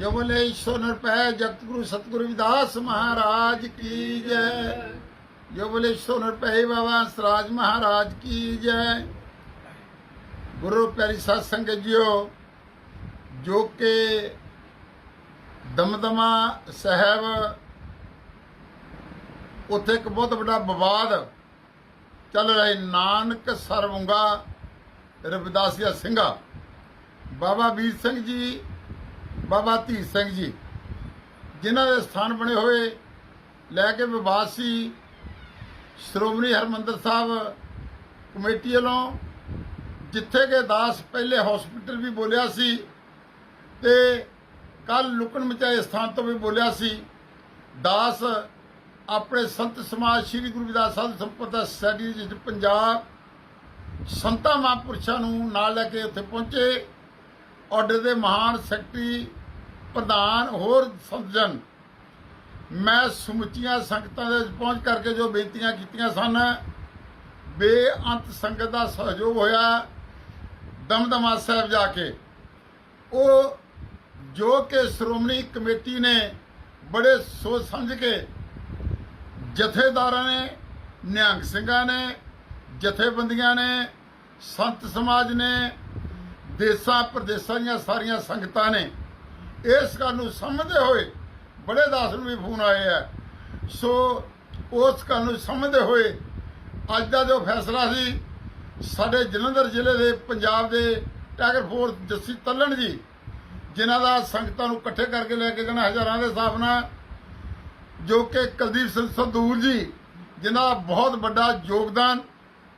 ਜੋ ਬੋਲੇ ਈਸ਼ਵਰ ਨਿਰਭੈ ਜਗਤ ਗੁਰੂ ਸਤਿਗੁਰੂ ਵਿਦਾਸ ਮਹਾਰਾਜ ਕੀ ਜੈ। ਜੋ ਬੋਲੇ ਈਸ਼ਵਰ ਨਿਰਭੈ ਬਾਬਾ ਸਰਾਜ ਮਹਾਰਾਜ ਕੀ ਜੈ। ਗੁਰੂ ਪਿਆਰੀ ਸਾਧ ਸੰਗਤ ਜੀਓ, ਜੋ ਕਿ ਦਮਦਮਾ ਸਾਹਿਬ ਉੱਥੇ ਇੱਕ ਬਹੁਤ ਵੱਡਾ ਵਿਵਾਦ ਚੱਲ ਰਿਹਾ ਨਾਨਕ ਸਰਵੰਗਾ ਰਵਿਦਾਸੀਆ ਸਿੰਘਾ। ਬਾਬਾ ਵੀਰ ਸਿੰਘ ਜੀ ਬਾਬਾ ਧੀਰ ਸਿੰਘ ਜੀ, ਜਿਨ੍ਹਾਂ ਦੇ ਸਥਾਨ ਬਣੇ ਹੋਏ ਲੈ ਕੇ ਵਿਵਾਦ ਸੀ ਸ਼੍ਰੋਮਣੀ ਹਰਮੰਦਰ ਸਾਹਿਬ ਕਮੇਟੀ ਵੱਲੋਂ ਜਿੱਥੇ ਕਿ ਦਾਸ ਪਹਿਲੇ ਹਸਪੀਟਲ ਵੀ ਬੋਲਿਆ ਸੀ ਤੇ ਕੱਲ ਲੁਕਣ ਮਚਾਏ ਸਥਾਨ ਤੋਂ ਵੀ ਬੋਲਿਆ ਸੀ, ਦਾਸ ਆਪਣੇ ਸੰਤ ਸਮਾਜ ਸ੍ਰੀ ਗੁਰੂ ਰਵਿਦਾਸ ਸਾਹਿਬ ਸੰਪਰਦਾ ਸੋਸਾਇਟੀ ਵਿੱਚ ਪੰਜਾਬ ਸੰਤਾਂ ਮਹਾਂਪੁਰਸ਼ਾਂ ਨੂੰ ਨਾਲ ਲੈ ਕੇ ਉੱਥੇ ਪਹੁੰਚੇ। ਆਰਡਰ ਦੇ ਮਹਾਨ ਸੈਕਟਰੀ ਪ੍ਰਧਾਨ ਹੋਰ ਸੰਤਜਨ ਮੈਂ ਸਮੁੱਚੀਆਂ ਸੰਗਤਾਂ ਦੇ ਵਿੱਚ ਪਹੁੰਚ ਕਰਕੇ ਜੋ ਬੇਨਤੀਆਂ ਕੀਤੀਆਂ ਸਨ, ਬੇਅੰਤ ਸੰਗਤ ਦਾ ਸਹਿਯੋਗ ਹੋਇਆ। ਦਮਦਮਾ ਸਾਹਿਬ ਜਾ ਕੇ, ਉਹ ਜੋ ਕਿ ਸ਼੍ਰੋਮਣੀ ਕਮੇਟੀ ਨੇ ਬੜੇ ਸੋਚ ਸਮਝ ਕੇ ਜਥੇਦਾਰਾਂ ਨੇ, ਨਿਹੰਗ ਸਿੰਘਾਂ ਨੇ, ਜਥੇਬੰਦੀਆਂ ਨੇ, ਸੰਤ ਸਮਾਜ ਨੇ ਦੇਸਾਂ ਪ੍ਰਦੇਸਾਂ ਦੀਆਂ ਸਾਰੀਆਂ ਸੰਗਤਾਂ ਨੇ ਇਸ ਗੱਲ ਨੂੰ ਸਮਝਦੇ ਹੋਏ ਬੜੇ ਦਾਸ ਨੂੰ ਵੀ ਫੋਨ ਆਏ ਆ। ਸੋ ਉਸ ਗੱਲ ਨੂੰ ਸਮਝਦੇ ਹੋਏ ਅੱਜ ਦਾ ਜੋ ਫੈਸਲਾ ਸੀ, ਸਾਡੇ ਜਲੰਧਰ ਜ਼ਿਲ੍ਹੇ ਦੇ ਪੰਜਾਬ ਦੇ ਟਾਈਗਰ ਫੋਰਸ ਜੱਸੀ ਤੱਲਣ ਜੀ, ਜਿਨ੍ਹਾਂ ਦਾ ਸੰਗਤਾਂ ਨੂੰ ਇਕੱਠੇ ਕਰਕੇ ਲੈ ਕੇ ਜਾਣਾ ਹਜ਼ਾਰਾਂ ਦੇ ਹਿਸਾਬ ਨਾਲ, ਜੋ ਕਿ ਕੁਲਦੀਪ ਸਿੰਘ ਸੰਧੂਰ ਜੀ, ਜਿਨ੍ਹਾਂ ਦਾ ਬਹੁਤ ਵੱਡਾ ਯੋਗਦਾਨ,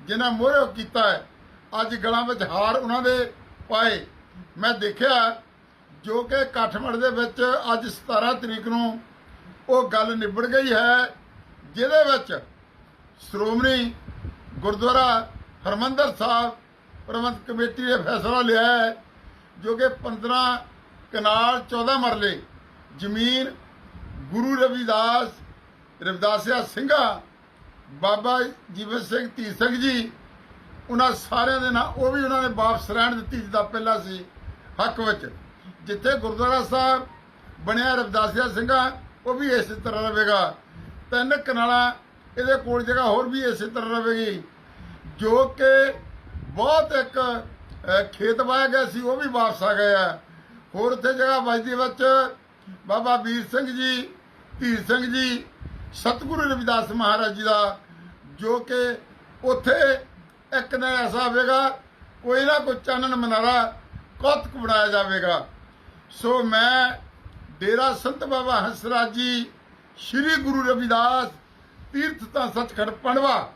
ਜਿਨ੍ਹਾਂ ਮੋਹਰੇ ਕੀਤਾ ਹੈ, ਅੱਜ ਗਲਾਂ ਵਿੱਚ ਹਾਰ ਉਹਨਾਂ ਦੇ ਪਾਏ। ਮੈਂ ਦੇਖਿਆ ਜੋ ਕਿ ਕਾਠਮੰਡ ਦੇ ਵਿੱਚ ਅੱਜ 17 ਤਰੀਕ ਨੂੰ ਉਹ ਗੱਲ ਨਿਬੜ ਗਈ ਹੈ, ਜਿਹਦੇ ਵਿੱਚ ਸ਼੍ਰੋਮਣੀ ਗੁਰਦੁਆਰਾ ਹਰਮੰਦਰ ਸਾਹਿਬ ਪ੍ਰਬੰਧ ਕਮੇਟੀ ਨੇ ਫੈਸਲਾ ਲਿਆ ਹੈ, ਜੋ ਕਿ 15 ਕਨਾਲ 14 ਮਰਲੇ ਜ਼ਮੀਨ ਗੁਰੂ ਰਵਿਦਾਸ, ਰਵਿਦਾਸਿਆ ਸਿੰਘਾ, ਬਾਬਾ ਜੀਵਨ ਸਿੰਘ ਧੀ ਜੀ, ਉਹਨਾਂ ਸਾਰਿਆਂ ਦੇ ਨਾਲ ਉਹ ਵੀ ਉਹਨਾਂ ਨੇ ਵਾਪਸ ਰਹਿਣ ਦਿੱਤੀ ਜਿੱਦਾਂ ਪਹਿਲਾਂ ਸੀ, ਹੱਕ ਵਿੱਚ। ਜਿੱਥੇ ਗੁਰਦੁਆਰਾ ਸਾਹਿਬ ਬਣਿਆ ਰਵਿਦਾਸਿਆ ਸਿੰਘਾ, ਉਹ ਵੀ ਇਸੇ ਤਰ੍ਹਾਂ ਰਹੇਗਾ। ਤਿੰਨ ਕਨਾਲਾਂ, ਇਹਦੇ ਕੋਲ ਜਗ੍ਹਾ ਹੋਰ ਵੀ ਇਸੇ ਤਰ੍ਹਾਂ ਰਹੇਗੀ। ਜੋ ਕਿ ਬਹੁਤ ਇੱਕ ਖੇਤ ਵਾਇਆ ਗਿਆ ਸੀ, ਉਹ ਵੀ ਵਾਪਸ ਆ ਗਿਆ ਹੋਰ ਉੱਥੇ ਜਗ੍ਹਾ ਵਜਦੀ ਵਿੱਚ ਬਾਬਾ ਵੀਰ ਸਿੰਘ ਜੀ, ਧੀਰ ਸਿੰਘ ਜੀ, ਸਤਿਗੁਰੂ ਰਵਿਦਾਸ ਮਹਾਰਾਜ ਜੀ ਦਾ, ਜੋ ਕਿ ਉੱਥੇ ਇੱਕ ਦਿਨ ਐਸਾ ਹੋਵੇਗਾ, ਕੋਈ ਨਾ ਕੋਈ ਚਾਨਣ ਮਨਾਰਾ ਕੌਤਕ ਬਣਾਇਆ ਜਾਵੇਗਾ। ਸੋ ਮੈਂ ਡੇਰਾ ਸੰਤ ਬਾਬਾ ਹੰਸਰਾਜ ਜੀ, ਸ੍ਰੀ ਗੁਰੂ ਰਵਿਦਾਸ ਤੀਰਥ ਤਾਂ ਸੱਚਖੰਡ ਪੜਵਾ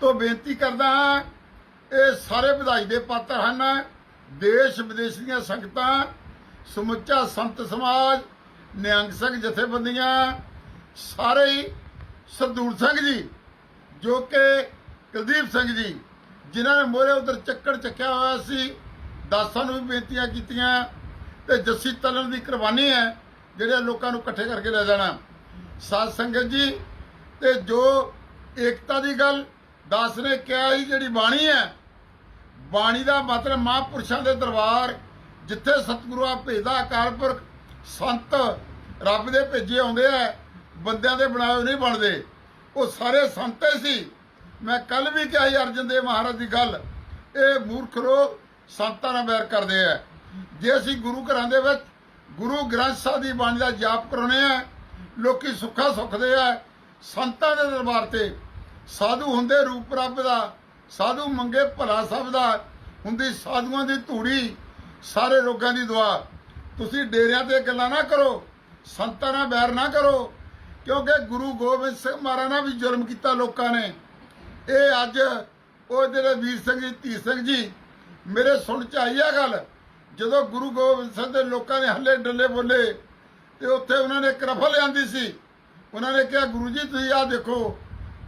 ਤੋਂ ਬੇਨਤੀ ਕਰਦਾ ਹਾਂ, ਇਹ ਸਾਰੇ ਵਧਾਈ ਦੇ ਪਾਤਰ ਹਨ। ਦੇਸ਼ ਵਿਦੇਸ਼ ਦੀਆਂ ਸੰਗਤਾਂ, ਸਮੁੱਚਾ ਸੰਤ ਸਮਾਜ, ਨਿਹੰਗ ਸਿੰਘ ਜਥੇਬੰਦੀਆਂ, ਸਾਰੇ ਹੀ ਸਰਦੂਲ ਸਿੰਘ ਜੀ, ਜੋ ਕਿ ਕੁਲਦੀਪ ਸਿੰਘ ਜੀ, ਜਿਨ੍ਹਾਂ ਨੇ ਮੋਰੇ ਉਧਰ ਚੱਕਰ ਚੱਕਿਆ ਹੋਇਆ ਸੀ। ਦਾਸਾਂ ਨੂੰ ਵੀ ਬੇਨਤੀਆਂ ਕੀਤੀਆਂ ਤੇ ਜੱਸੀ ਤਲਣ ਦੀ ਕੁਰਬਾਨੀ ਹੈ, ਜਿਹੜੇ ਲੋਕਾਂ ਨੂੰ ਇਕੱਠੇ ਕਰਕੇ ਲੈ ਜਾਣਾ। ਸਾਧ ਸੰਗਤ ਜੀ, ਤੇ ਜੋ ਏਕਤਾ ਦੀ ਗੱਲ ਦਾਸ ਨੇ ਕਿਹਾ ਹੀ ਜਿਹੜੀ ਬਾਣੀ ਹੈ, ਬਾਣੀ ਦਾ ਮਤਲਬ ਮਹਾਂਪੁਰਸ਼ਾਂ ਦੇ ਦਰਬਾਰ, ਜਿੱਥੇ ਸਤਿਗੁਰੂ ਆ ਭੇਜਦਾ, ਅਕਾਲ ਪੁਰਖ, ਸੰਤ ਰੱਬ ਦੇ ਭੇਜੇ ਆਉਂਦੇ ਆ, ਬੰਦਿਆਂ ਦੇ ਬਣਾਏ ਨਹੀਂ ਬਣਦੇ। ਉਹ ਸਾਰੇ ਸੰਤ ਸੀ। ਮੈਂ ਕੱਲ ਵੀ ਕਿਹਾ ਸੀ ਅਰਜਨ ਦੇਵ ਮਹਾਰਾਜ ਦੀ ਗੱਲ, ਇਹ ਮੂਰਖ ਲੋਕ ਸੰਤਾਂ ਨਾਲ ਵੈਰ ਕਰਦੇ ਆ। ਜੇ ਅਸੀਂ ਗੁਰੂ ਘਰਾਂ ਦੇ ਵਿੱਚ ਗੁਰੂ ਗ੍ਰੰਥ ਸਾਹਿਬ ਦੀ ਬਾਣੀ ਦਾ ਜਾਪ ਕਰਾਉਣੇ ਆ, ਲੋਕੀ ਸੁੱਖਾ ਸੁੱਖਦੇ ਆ, ਸੰਤਾਂ ਦੇ ਦਰਬਾਰ ਤੇ ਸਾਧੂ ਹੁੰਦੇ ਰੂਪ ਰੱਬ ਦਾ, ਸਾਧੂ ਮੰਗੇ ਭਲਾ ਸਭ ਦਾ, ਹੁੰਦੀ ਸਾਧੂਆਂ ਦੀ ਧੂੜੀ, ਸਾਰੇ ਰੋਗਾਂ ਦੀ ਦਵਾ ਤੁਸੀਂ ਡੇਰਿਆਂ ਤੇ ਗੱਲਾਂ ਨਾ ਕਰੋ, ਸੰਤਾਂ ਨਾਲ ਬੈਰ ਨਾ ਕਰੋ, ਕਿਉਂਕਿ ਗੁਰੂ ਗੋਬਿੰਦ ਸਿੰਘ ਮਹਾਰਾਜ ਨਾਲ ਵੀ ਜ਼ੁਲਮ ਕੀਤਾ ਲੋਕਾਂ ਨੇ। ਇਹ ਅੱਜ ਉਹ ਜਿਹੜੇ ਵੀਰ ਸਿੰਘ ਜੀ, ਧੀ ਸਿੰਘ ਜੀ ਮੇਰੇ ਸੁਣ ਚ ਆਈ ਆ ਗੱਲ। ਜਦੋਂ ਗੁਰੂ ਗੋਬਿੰਦ ਸਿੰਘ ਦੇ ਲੋਕਾਂ ਨੇ ਹੱਲੇ ਡੱਲੇ ਬੋਲੇ, ਤੇ ਉੱਥੇ ਉਹਨਾਂ ਨੇ ਇੱਕ ਰਫਲ ਲਿਆਂਦੀ ਸੀ। ਉਹਨਾਂ ਨੇ ਕਿਹਾ, ਗੁਰੂ ਜੀ, ਤੁਸੀਂ ਆਹ ਦੇਖੋ,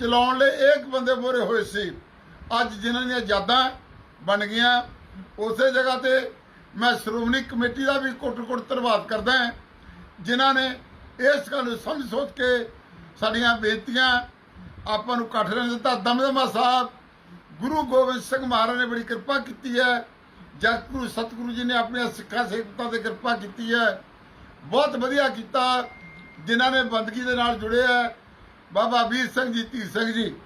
ਚਲਾਉਣ ਲਈ ਇੱਕ ਬੰਦੇ ਮੋਰੇ ਹੋਏ ਸੀ। ਅੱਜ ਜਿਨ੍ਹਾਂ ਦੀਆਂ ਯਾਦਾਂ ਬਣ ਗਈਆਂ, ਉਸੇ ਜਗ੍ਹਾ ਤੇ ਮੈਂ ਸ਼੍ਰੋਮਣੀ ਕਮੇਟੀ ਦਾ ਵੀ ਕੋਟ-ਕੋਟ ਧੰਨਵਾਦ ਕਰਦਾ ਜਿਨ੍ਹਾਂ ਨੇ ਇਸ ਗੱਲ ਨੂੰ ਸਮਝ ਸੋਚ ਕੇ ਸਾਡੀਆਂ ਬੇਨਤੀਆਂ ਆਪਾਂ ਨੂੰ ਇਕੱਠ ਰਹਿਣ ਦਿੱਤਾ। ਦਮਦਮਾ ਸਾਹਿਬ ਗੁਰੂ ਗੋਬਿੰਦ ਸਿੰਘ ਮਹਾਰਾਜ ਨੇ ਬੜੀ ਕਿਰਪਾ ਕੀਤੀ ਹੈ। ਜਗਤਗੁਰੂ ਸਤਿਗੁਰੂ ਜੀ ਨੇ ਆਪਣੀਆਂ ਸਿੱਖਾਂ ਸੇਵਕਾਂ ਤੇ ਕਿਰਪਾ ਕੀਤੀ ਹੈ। ਬਹੁਤ ਵਧੀਆ ਕੀਤਾ, ਜਿਨ੍ਹਾਂ ਨੇ ਬੰਦਗੀ ਦੇ ਨਾਲ ਜੁੜੇ ਹੈ। ਬਾਬਾ ਵੀਰ ਸਿੰਘ ਜੀ ਧੀਰ ਸਿੰਘ ਜੀ।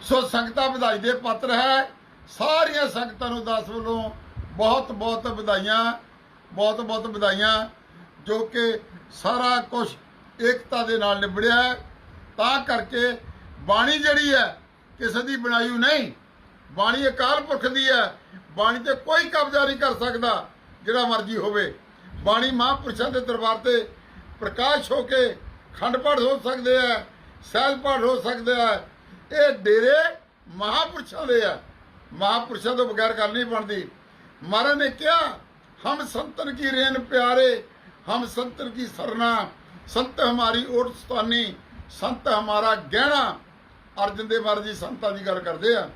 ਸੋ ਸੰਗਤਾਂ ਵਧਾਈ ਦੇ ਪਾਤਰ ਹੈ। ਸਾਰੀਆਂ ਸੰਗਤਾਂ ਨੂੰ ਦਾਸ ਵੱਲੋਂ ਬਹੁਤ ਬਹੁਤ ਵਧਾਈਆਂ, ਬਹੁਤ ਬਹੁਤ ਵਧਾਈਆਂ, ਜੋ ਕਿ ਸਾਰਾ ਕੁਝ ਏਕਤਾ ਦੇ ਨਾਲ ਨਿਬੜਿਆ ਤਾਂ ਕਰਕੇ ਬਾਣੀ ਜਿਹੜੀ ਹੈ ਕਿਸੇ ਦੀ ਬਣਾਈ ਨਹੀਂ। ਬਾਣੀ ਅਕਾਲ ਪੁਰਖ ਦੀ ਹੈ। ਬਾਣੀ ਤੇ ਕੋਈ ਕਬਜ਼ਾ ਨਹੀਂ ਕਰ ਸਕਦਾ, ਜਿਹੜਾ ਮਰਜ਼ੀ ਹੋਵੇ। ਬਾਣੀ ਮਹਾਂਪੁਰਸ਼ਾਂ ਦੇ ਦਰਬਾਰ ਤੇ ਪ੍ਰਕਾਸ਼ ਹੋ ਕੇ ਖੰਡ ਪਾਠ ਹੋ ਸਕਦੇ ਆ ਸਹਿਜ ਪਾਠ ਹੋ ਸਕਦੇ ਆ ਇਹ ਡੇਰੇ ਮਹਾਂਪੁਰਸ਼ਾਂ ਦੇ ਆ ਮਹਾਂਪੁਰਸ਼ਾਂ ਤੋਂ ਬਗੈਰ ਗੱਲ ਨਹੀਂ ਬਣਦੀ। ਮਹਾਰਾਜ ਨੇ ਕਿਹਾ, ਹਮ ਸੰਤਨ ਕੀ ਰੇਨ ਪਿਆਰੇ, ਹਮ ਸੰਤਨ ਕੀ ਸਰਨਾ, ਸੰਤ ਹਮਾਰੀ ਓਟ ਸਤਾਨੀ, ਸੰਤ ਹਮਾਰਾ ਗਹਿਣਾ ਅਰਜਨ ਦੇ ਮਹਾਰਾਜ ਸੰਤਾਂ ਦੀ ਗੱਲ ਕਰਦੇ ਆ।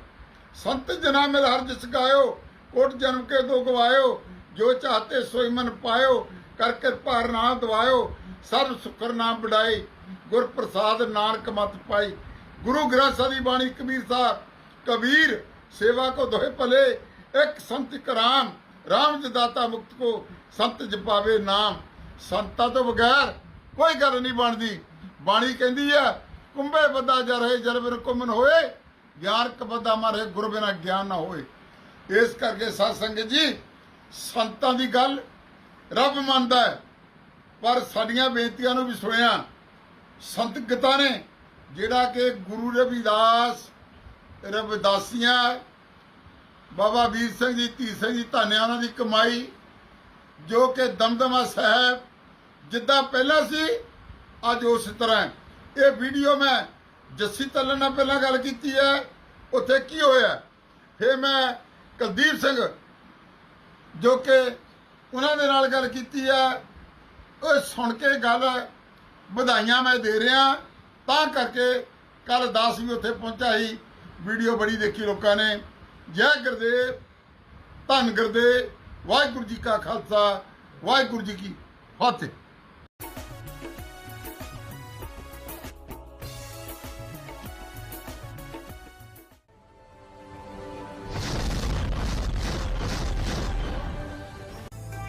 ਸੰਤ ਜਨਾ ਮਿਲ ਹਰ ਜਿਸ ਗਾਇਓ, ਕੋਟ ਜਨਮ ਕੇ ਦੋ ਗਵਾਇਓ, ਜੋ ਚਾਹਤੇ ਸੋਈ ਮਨ ਪਾਇਓ, ਕਰ ਕਿਰਪਾ ਨਾ ਦਵਾਇਓ ਸਰਬ ਸੁਖਰ ਨਾਮ ਬੜਾਈ ਗੁਰ ਪ੍ਰਸਾਦ ਨਾਨਕ ਮਤ ਪਾਈ। ਗੁਰੂ ਗ੍ਰੰਥ ਸਾਹਿਬ ਦੀ ਬਾਣੀ ਕਬੀਰ ਸਾਹਿਬ, ਕਬੀਰ ਸੇਵਾ ਕੋ ਦੋਹੇ ਭਲੇ, ਇੱਕ ਸੰਤ ਕਰਾਮ ਰਾਮ ਜਦਾਤਾ ਮੁਕਤ ਕੋ ਸੰਤ ਜਪਾਵੇ ਨਾਮ। ਸੰਤਾਂ ਤੋਂ ਬਗੈਰ ਕੋਈ ਗੱਲ ਨਹੀਂ ਬਣਦੀ। ਬਾਣੀ ਕਹਿੰਦੀ ਆ ਕੁੰਭੇ ਬੱਦਾ ਜਾ ਰਹੇ ਜਲ ਬਿਨ ਕੁਮਨ ਹੋਏ, ਗਿਆਨ ਕਬਦਾ ਮਾਰੇ ਗੁਰ ਬਿਨਾ ਗਿਆਨ ਨਾ ਹੋਏ। ਇਸ ਕਰਕੇ ਸਾਧ ਸੰਗਤ ਜੀ, ਸੰਤਾਂ ਦੀ ਗੱਲ ਰੱਬ ਮੰਨਦਾ ਹੈ, ਪਰ ਸਾਡੀਆਂ ਬੇਨਤੀਆਂ ਨੂੰ ਵੀ ਸੁਣਿਆ। ਸੰਤ ਗਤਾ ਨੇ ਜਿਹੜਾ ਕਿ ਗੁਰੂ ਰਵਿਦਾਸ, ਰਵਿਦਾਸੀਆਂ, ਬਾਬਾ ਵੀਰ ਸਿੰਘ ਜੀ, ਧੀ ਸਿੰਘ ਜੀ, ਧੰਨਿਆ ਉਹਨਾਂ ਦੀ ਕਮਾਈ, ਜੋ ਕਿ ਦਮਦਮਾ ਸਾਹਿਬ ਜਿੱਦਾਂ ਪਹਿਲਾਂ ਸੀ, ਅੱਜ ਉਸ ਤਰ੍ਹਾਂ ਇਹ ਵੀਡੀਓ ਮੈਂ ਜੱਸੀ ਤੱਲਣ ਨਾਲ ਪਹਿਲਾਂ ਗੱਲ ਕੀਤੀ ਹੈ। ਉੱਥੇ ਕੀ ਹੋਇਆ? ਫਿਰ ਮੈਂ ਕੁਲਦੀਪ ਸਿੰਘ ਜੋ ਕਿ ਉਹਨਾਂ ਦੇ ਨਾਲ ਗੱਲ ਕੀਤੀ ਹੈ। ਉਹ ਸੁਣ ਕੇ ਗੱਲ ਵਧਾਈਆਂ ਮੈਂ ਦੇ ਰਿਹਾ। ਤਾਂ ਕਰਕੇ ਕੱਲ ਦਾਸ ਵੀ ਉੱਥੇ ਪਹੁੰਚਾ ਸੀ। ਵੀਡੀਓ ਬੜੀ ਦੇਖੀ ਲੋਕਾਂ ਨੇ। ਜੈ ਗੁਰਦੇਵ, ਧੰਨ ਗੁਰਦੇਵ, ਵਾਹਿਗੁਰੂ ਜੀ ਕਾ ਖਾਲਸਾ, ਵਾਹਿਗੁਰੂ ਜੀ ਕੀ ਫਤਿਹ।